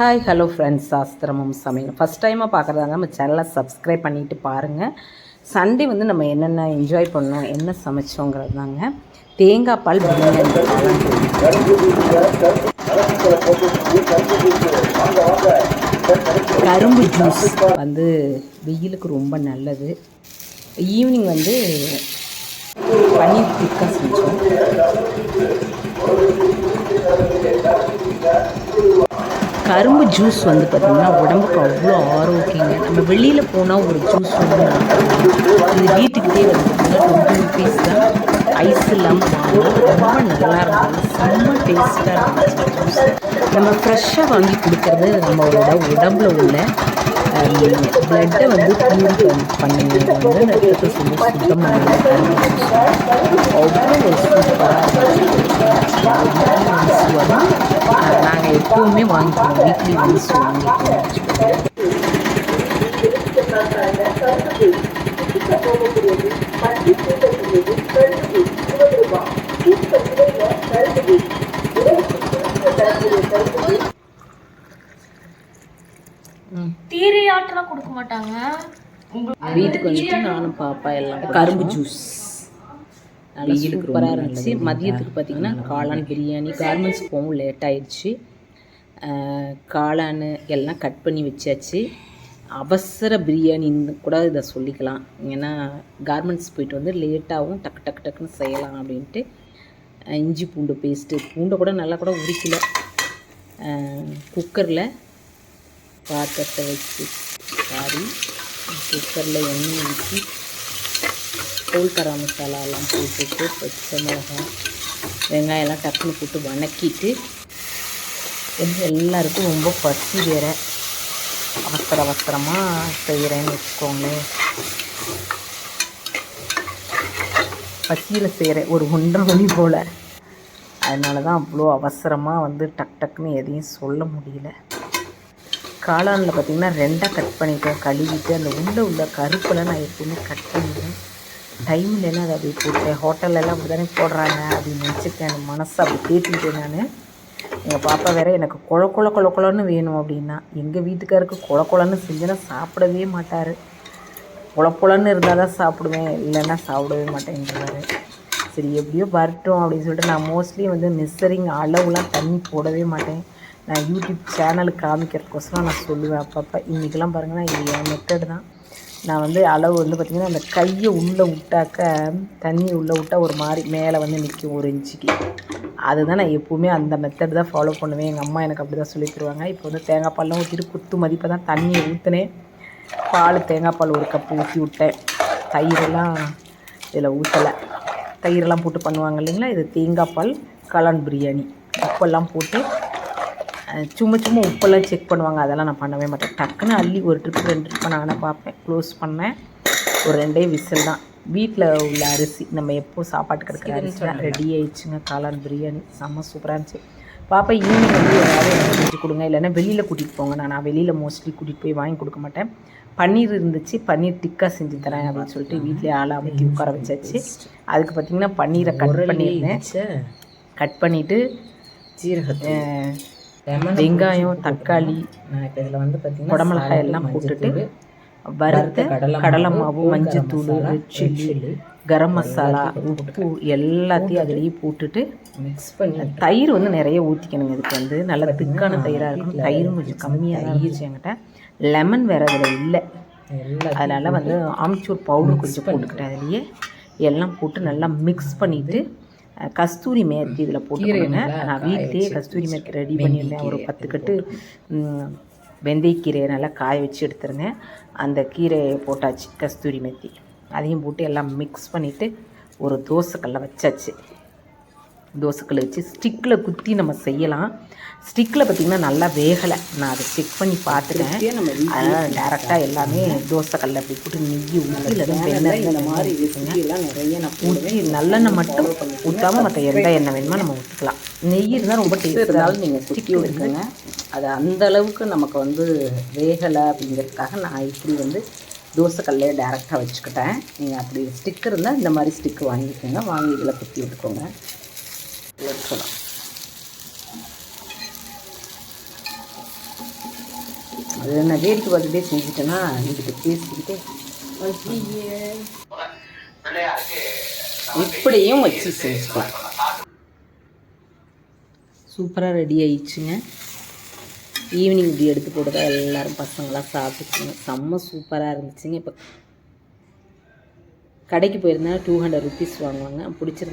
Hi hello friends சாஸ்திரமும் சமையல் first டைமாக பார்க்குறதாங்க நம்ம சேனலை சப்ஸ்கிரைப் பண்ணிவிட்டு பாருங்கள் சண்டே வந்து நம்ம என்னென்ன என்ஜாய் பண்ணோம் என்ன சமைச்சோங்கிறது தாங்க தேங்காய் பால் பிரியாணி. கரும்பு ஜூஸ் வந்து வெயிலுக்கு ரொம்ப நல்லது. ஈவினிங் வந்து பன்னீர் டிக்கா செஞ்சோம். கரும்பு ஜூஸ் வந்து பார்த்திங்கன்னா உடம்புக்கு அவ்வளோ ஆரோக்கியங்க. நம்ம வெளியில் போனால் ஒரு ஜூஸ் வந்து இது வீட்டுக்கிட்டே வந்து டுவெண்ட்டி ருபீஸ் தான். ஐஸ் இல்லாமல் ரொம்ப நல்லா இருந்தது. செம்ம டேஸ்ட்டாக இருந்துச்சு ஜூஸ் நம்ம ஃப்ரெஷ்ஷாக வாங்கி கொடுக்கறது நம்மளோட உடம்புல உள்ள பிளட்டை வந்து பியூரிஃபை பண்ணுங்க. வந்து ரத்தத்தை சொல்லி சுத்தம் அவ்வளோ சூப்பராக நாங்கள் எப்போவுமே வாங்கிக்குவோம். வீக்லி ஒன்ஸ் வாங்கிக்குவோம் வச்சுக்கோங்க தீரி ஆட்டெல்லாம் கொடுக்க மாட்டாங்க. வீட்டுக்கு வந்துட்டு நானும் பாப்பா எல்லாம் கரும்பு ஜூஸ் நல்லா சூப்பராக இருந்துச்சு. மதியத்துக்கு பார்த்தீங்கன்னா காளான் பிரியாணி கார்மெண்ட்ஸ் போகவும் லேட் ஆயிடுச்சு. காளான் எல்லாம் கட் பண்ணி வச்சாச்சு. அவசர பிரியாணின்னு கூட இதை சொல்லிக்கலாம். ஏன்னா கார்மெண்ட்ஸ் போயிட்டு வந்து லேட்டாகவும் டக்கு டக்கு டக்குன்னு செய்யலாம் அப்படின்ட்டு. இஞ்சி பூண்டு பேஸ்ட்டு பூண்டை கூட நல்லா கூட உரிக்கல. குக்கரில் பாத்திரத்தை வச்சு சாரி குக்கரில் எண்ணெய் ஊற்றி கோல்கரா மசாலாலாம் போட்டுட்டு பச்சை மிளகாய் வெங்காயம்லாம் டக்குன்னு போட்டு வணக்கிட்டு எங்க எல்லாருக்கும் ரொம்ப பசி வேற. அவசர அவசரமாக செய்கிறேன்னு வச்சுக்கோங்களேன் பசியில் செய்கிறேன் ஒரு ஒன்றரை மணி போல். அதனால தான் அவ்வளோ அவசரமாக வந்து டக் டக்குன்னு எதையும் சொல்ல முடியல. காளானில் பார்த்தீங்கன்னா ரெண்டாக கட் பண்ணிட்டேன் கழுவிட்டு அந்த உள்ளே உள்ள கருப்பில் நான் எப்பவுமே கட் பண்ணிடுவேன். டைமில் இல்லைன்னா அதை அப்படி போட்டேன் ஹோட்டல்லலாம் அப்படி தானே போடுறாங்க அப்படின்னு நினச்சிருக்கேன். அந்த மனசை அப்படி தேட்டிக்கிட்டேன் நான். எங்கள் பாப்பா வேறு எனக்கு கொழ கொழ கொழ கொழன்னு வேணும் அப்படின்னா எங்கள் வீட்டுக்காருக்கு கொழ கொழன்னு செஞ்சேன்னா சாப்பிடவே மாட்டார். பொல இருந்தால் தான் சாப்பிடுவேன் இல்லைன்னா சாப்பிடவே மாட்டேங்கிறார் சரி எப்படியோ வரட்டும் அப்படின்னு சொல்லிட்டு நான் மோஸ்ட்லி வந்து மிஸ்ஸரிங் அளவுலாம் தண்ணி போடவே மாட்டேன். நான் யூடியூப் சேனலுக்கு காமிக்கிறதுக்கோசரம் நான் சொல்லுவேன் அப்பப்போ. இன்றைக்கெல்லாம் பாருங்கன்னா இது என் மெத்தட் தான். நான் வந்து அளவு வந்து பார்த்திங்கன்னா அந்த கையை உள்ளே விட்டாக்க தண்ணி உள்ளே விட்டா ஒரு மாதிரி மேலே வந்து நிற்கும் ஒரு இன்ச்சுக்கு. அதுதான் நான் எப்போவுமே அந்த மெத்தட் தான் ஃபாலோ பண்ணுவேன். எங்கள் அம்மா எனக்கு அப்படி தான் சொல்லி தருவாங்க. இப்போ வந்து தேங்காய் பால்லாம் ஊற்றிட்டு குத்து மதிப்பை தான் தண்ணியை ஊற்றினேன் பால் தேங்காய் பால் ஒரு கப்பு ஊற்றி விட்டேன். தயிரெல்லாம் இதில் ஊற்றலை தயிரெல்லாம் போட்டு பண்ணுவாங்க இல்லைங்களா? இது தேங்காய் பால் கலான் பிரியாணி. உப்பெல்லாம் போட்டு சும்மா சும்மா உப்பெல்லாம் செக் பண்ணுவாங்க. அதெல்லாம் நான் பண்ணவே மாட்டேன். டக்குன்னு அள்ளி ஒரு ட்ரிப் ரெண்டு ட்ரிப் நானே பார்ப்பேன். க்ளோஸ் பண்ணேன். ஒரு ரெண்டே விசில் தான். வீட்டில் உள்ள அரிசி நம்ம எப்போ சாப்பாட்டு கிடைக்கிற அரிசி தான் ரெடி ஆயிடுச்சுங்க. காளான் பிரியாணி செம்ம சூப்பராக இருந்துச்சு. பாப்பா ஈவினிங் வந்து ஏதாவது எனக்கு செஞ்சு கொடுங்க. இல்லைன்னா வெளியில் கூட்டிகிட்டு போங்க. நான் நான் வெளியில் மோஸ்ட்லி கூட்டிகிட்டு போய் வாங்கி கொடுக்க மாட்டேன். பன்னீர் இருந்துச்சு. பன்னீர் டிக்கா செஞ்சு தரேன் அப்படின்னு சொல்லிட்டு வீட்டிலே ஆளை அமைக்கி உட்கார வச்சாச்சு. அதுக்கு பார்த்தீங்கன்னா பன்னீரை கட் பண்ணியிருந்தேன். கட் பண்ணிவிட்டு ஜீரகத்தூள். வெங்காயம் தக்காளி இதில் வந்து பார்த்தீங்கன்னா குடமிளகாய் எல்லாம் போட்டுட்டு வறுத்த கடலை மாவு மஞ்சத்தூள் ரெட் சில்லி கரம் மசாலா உப்பு எல்லாத்தையும் அதிலேயே போட்டுட்டு மிக்ஸ் பண்ணி தயிர் வந்து நிறைய ஊற்றிக்கணுங்க இதுக்கு வந்து நல்ல திக்கான தயிராக இருக்கணும். தயிரும் கொஞ்சம் கம்மியாக இருந்துச்சு என்கிட்ட. லெமன் வேறு அதில் இல்லை. அதனால் வந்து ஆம்ச்சூர் பவுடர் கொஞ்சம் போட்டுக்கிட்டேன் அதுலேயே எல்லாம் போட்டு நல்லா மிக்ஸ் பண்ணிவிட்டு கஸ்தூரி மேத்தி இதில் போட்டுக்கோங்க நான் வீட்டிலேயே கஸ்தூரி மேத்தி ரெடி பண்ணியிருந்தேன். ஒரு பத்து கட்டு வெந்தயக்கீரையை நல்லா காய வச்சு எடுத்துருந்தேன் அந்த கீரையை போட்டாச்சு கஸ்தூரி மேத்தி. அதையும் போட்டு எல்லாம் மிக்ஸ் பண்ணிவிட்டு ஒரு தோசைக்கல்ல வச்சாச்சு. தோசைக்கல்ல வச்சு ஸ்டிக்கில் குத்தி நம்ம செய்யலாம். ஸ்டிக்கில் பார்த்திங்கன்னா நல்லா வேகலை. நான் அதை செக் பண்ணி பார்த்துட்டேன். அதனால் டேரெக்டாக எல்லாமே தோசைக்கல்ல அப்படி போட்டு நெய் ஊற்றி இந்த மாதிரி நிறைய நான் ஊற்றி நல்லெண்ணெய் மட்டும் ஊற்றாமல் மற்ற எந்த எண்ணெய் வேணுமோ நம்ம ஊற்றிக்கலாம் நெய் இருந்தால் ரொம்ப டேஸ்ட் இருந்தாலும் நீங்கள் சுற்றி விட்டுருங்க அது அந்த அளவுக்கு நமக்கு வந்து வேகலை அப்படிங்கிறதுக்காக நான் இப்படி வந்து தோசைக்கல்லே டேரெக்டாக வச்சுக்கிட்டேன். நீங்கள் அப்படி ஸ்டிக் இருந்தால் இந்த மாதிரி ஸ்டிக்கு வாங்கிக்கோங்க. வாங்கி இதில் குத்தி விட்டுக்கோங்க. வச்சுக்கலாம் அது நான் வேடிக்கை பார்த்துட்டே செஞ்சுட்டேன்னா இதுக்கு பேசிக்கிட்டே. இப்படியும் வச்சு செஞ்சுக்கலாம் சூப்பராக ரெடி ஆயிடுச்சுங்க. ஈவினிங் இப்படி எடுத்து போட்டு எல்லாரும் பசங்களாம் சாப்பிட்டுச்சுங்க. செம்ம சூப்பராக இருந்துச்சுங்க இப்போ. கடைக்கு போயிருந்தா டூ ஹண்ட்ரட் ருபீஸ் வாங்குவாங்க. பிடிச்சிருந்து